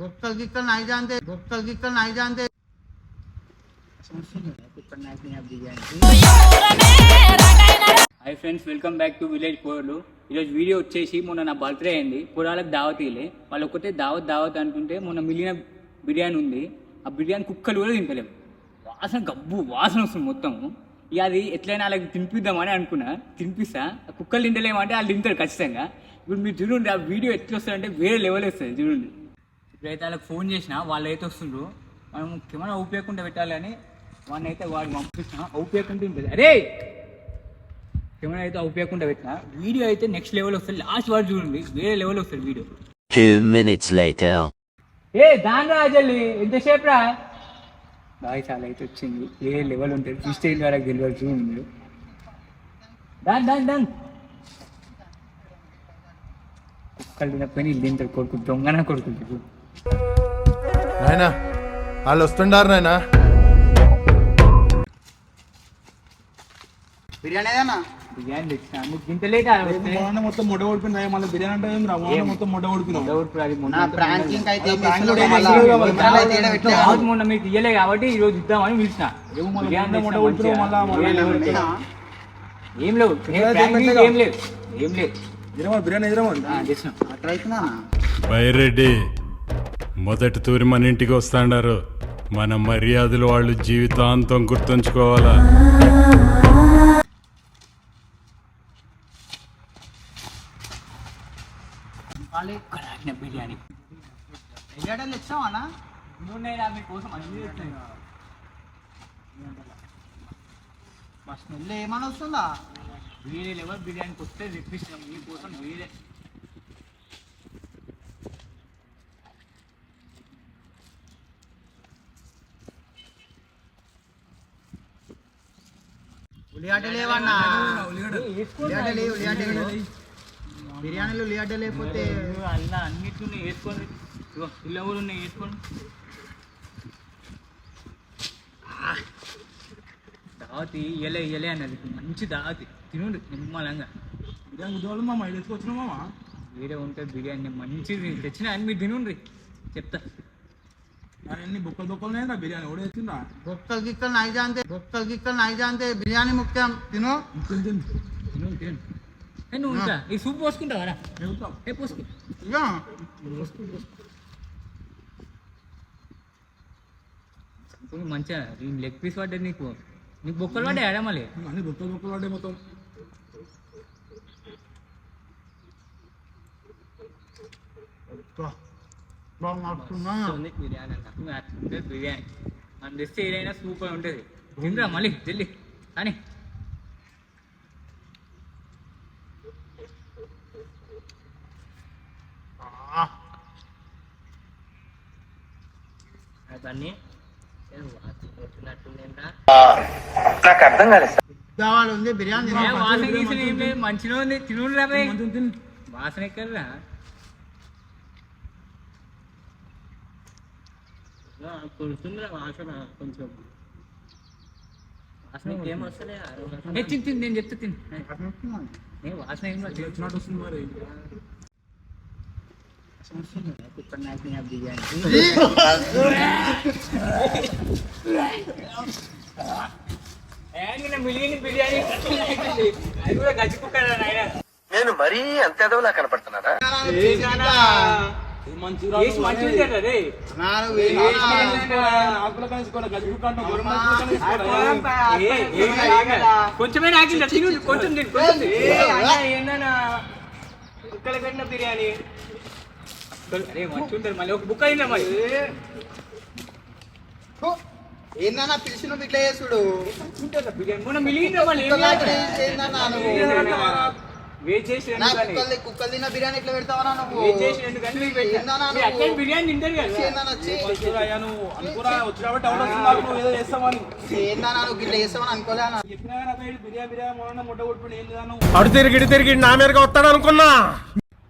గొప్పలు గిక్కలు నై జాంతే గిక్కలు నై Zantye. Hi friends welcome back to village కోర్లు ఈరోజు వీడియో వచ్చేసి మొన్న నా బర్త్డే అయింది. పొలాలకు దావత్ ఇలే. వాళ్ళు ఒకటే దావత్ దావత్ అనుకుంటే మొన్న మిగిలిన బిర్యానీ ఉంది. ఆ బిర్యానీ కుక్కలు కూడా తింటలేవు వాసన గబ్బు వాసన వస్తుంది మొత్తం. ఇక అది ఎట్లయినా వాళ్ళకి తినిపిద్దామని అనుకున్నా. తినిపిస్తా. ఆ కుక్కలు తింటలేమంటే వాళ్ళు తింటారు ఖచ్చితంగా. ఇప్పుడు మీరు చూడండి ఆ వీడియో ఎట్లా వస్తుందంటే వేరే లెవెల్ వస్తుంది చూడండి. ఇప్పుడైతే వాళ్ళకి ఫోన్ చేసిన వాళ్ళు అయితే వస్తుండ్రు. మనం కెమెరా ఊపేయకుండా పెట్టాలని వాడిని అయితే వాడు పంపిస్తున్నా ఊపేయకుండా ఉంటుంది అరే! కెమెరా అయితే ఉపయోగకుండా పెట్టిన. వీడియో అయితే నెక్స్ట్ లెవెల్ వస్తుంది. లాస్ట్ వాడు చూడండి వేరే లెవెల్ వస్తుంది వీడియో. Minutes later. ఏ దాని రాజల్లి ఎంతసేపు రా బాగా చాలా అయితే వచ్చింది. వేరే లెవెల్ ఉంటుంది? ఫిష్ టైల్ వరకు గెలవాలి చూడండి. దాన్ దాన్ దాన్ తినకపోయినా ఇల్లు తింటారు కొడుకు దొంగన కొడుకుంటారు నాయనా వాళ్ళు వస్తుండారు నాయనా. బిర్యానీ ఏదన్నా? బిర్యానీ తెచ్చిన మీకు ఇంత లేట్ మొన్న మొత్తం మళ్ళీ బిర్యానీ అంటే ఏం? రా మొన్న మొత్తం అయితే మొన్న మీకు ఇయ్యలే కాబట్టి ఈ రోజు ఇద్దామని పిలిచిన. బిర్యానీ. మళ్ళా ఏం లేవు, ఏం లేవు. ఏం లేవు. బిర్యానీ బైరెడ్డి మొదటి తూరి మన ఇంటికి వస్తాండారు. మన మర్యాదలు వాళ్ళు జీవితాంతం గుర్తుంచుకోవాలా? బిర్యానీ. బిర్యానీ తెచ్చావా నూనె మీకోసం అన్ని. మా స్మెల్ ఏమని వస్తుందా? వేరే లెవెల్ బిర్యానీకి వస్తే తెప్పిస్తున్నాం మీకోసం వేరే ఉల్లిగడ్డ లేవన్నా? ఉల్లిగడ్డ. లేవు ఉల్లిగడ్డ లేవు బిర్యానీలో ఉల్లిగడ్డ లేకపోతే అలా అన్నిటిని వేసుకోండి. ఇగో ఇలా కూడా ఉన్నాయి వేసుకోండి. దావతి ఇయ్యలే ఇయ్యలే అన్నది. మంచి దావతి తినుండు నిమ్మలంగా. బిర్యానీ ఉద్యోగాలు మామ ఇది ఎత్తుకొచ్చినావు మామ? వేరే ఉంటుంది బిర్యానీ మంచిది. తెచ్చిన అని మీరు తినుండ్రి. చెప్తా. మరి అన్ని బొక్కలు బొక్కలు రా బిర్యానీ ఓడి ఎత్తుందా? గొప్పలు గిక్కలు నై జాంతే గొప్పలు గిక్కలు నై జాంతే బిర్యానీ ముఖ్యం. తిను. తిని తిని. తిను నువ్వు ఇంకా ఈ సూప్ పోసుకుంటావా రా? ఎగుతావు ఏ పోసుకో. మంచిగా లెగ్ పీస్ పడ్డది నీకు. నీకు బొక్కలు పడ్డాయి ఆడ మళ్ళీ? అన్ని బొక్కలు బొక్కలు పడ్డాయి మొత్తం బిర్యానీ బిర్యానీ. తెస్తే ఏదైనా సూపర్ ఉంటుంది. తిందిరా మళ్ళీ జల్లి కానీ. అవన్నీ కావాలి ఉంది బిర్యానీ. వాసన గీసన ఏం లేదు మంచిగా ఉంది తినుడు రా బే. మంచిగా తిని వాసన ఎక్కడరా కుడుతుందిరా వాసన కొంచెం వాసన ఏం వస్తలే తిని తిని నేను చెప్తా తిని వాసన ఏం. వచ్చినట్టు వస్తుంది మరి కుక్కర్ నాకిన బిర్యానీ ఏడిగిన మిలిగిన బిర్యానీ అది కూడా గచ్చి కుక్కర్ నాయన నేను మరీ అంత ఎదవలా కనపడుతున్నారా. కొంచెమే నాకిందా తిను కొంచెం తిను కొంచెం తిను. ఏంటన్నా కుక్కలు పెట్టిన బిర్యానీ అరే మంచిగా ఉంటుంది. మళ్ళీ ఒక బుక్ అయిందా మరి? ఏందన్నా పిలిచిన ఇట్లా చేసుడు? మిలిగిందా మళ్ళీ? కుక్కలు వెయిట్ చేసి తిన్న బిర్యానీ ఎట్లా పెడతావా నువ్వు? వెయిట్ చేసి రెండు గంటలు పెట్టినా. బిర్యానీ తింటారు కదా. నువ్వు? అనుకురా నువ్వు ఏదో ఏందన్నా నువ్వు ఇట్లా అనుకోలే బిర్యానీ బిర్యానీ మొన్న ముట్ట కొట్టుకుని ఏం చేయాను అడు తిరిగి తిరిగి నా మీదకి వస్తాడు అనుకున్నా.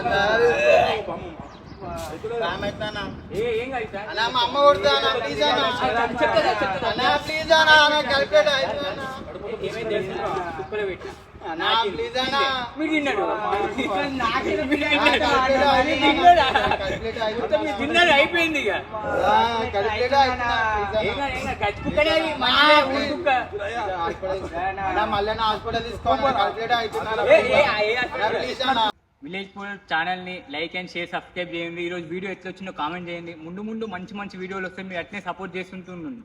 అన్న. ఏయ్, ఏం కాదు సార్. అన్న మా అమ్మ కొడుతా అన్న ప్లీజ్ అన్న చెప్తారా, చెప్తారా. అన్న ప్లీజ్ అన్న నాకు కలిపేట అవుతుంది అన్న ఏమైంది తెలుసా? కుక్కలో పెట్టి. అన్న ప్లీజ్ అన్న మీరు తిన్నాడు నాకేదో బిడ్డ ఆ, తిన్నాడు. కలిపేట మీరు అవుతుంది తిన్నాడా? అన్న. కలిపేట అవుతుంది మొత్తం మీరు తిన్నది అయిపోయింది ఇక ఆ, కలిపేట అవుతుంది అన్న, please ఏం అన్న. కాదు, ఏం కాదు. గచ్చి కుక్కనే అది. ఆ, మంచిదే, ఊరు please. కుక్క. హాస్పిటల్ అన్న మళ్ళీ నా హాస్పిటల్ తీసుకోవాలి విలేజ్ పూల్ ఛానల్ని లైక్ అండ్ షేర్ సబ్స్క్రైబ్ చేయండి. ఈ రోజు వీడియో ఎట్లా వచ్చిందో కామెంట్ చేయండి. ముందు ముందు మంచి మంచి వీడియోలు వస్తే మీరు అట్నే సపోర్ట్ చేస్తుంటుండండి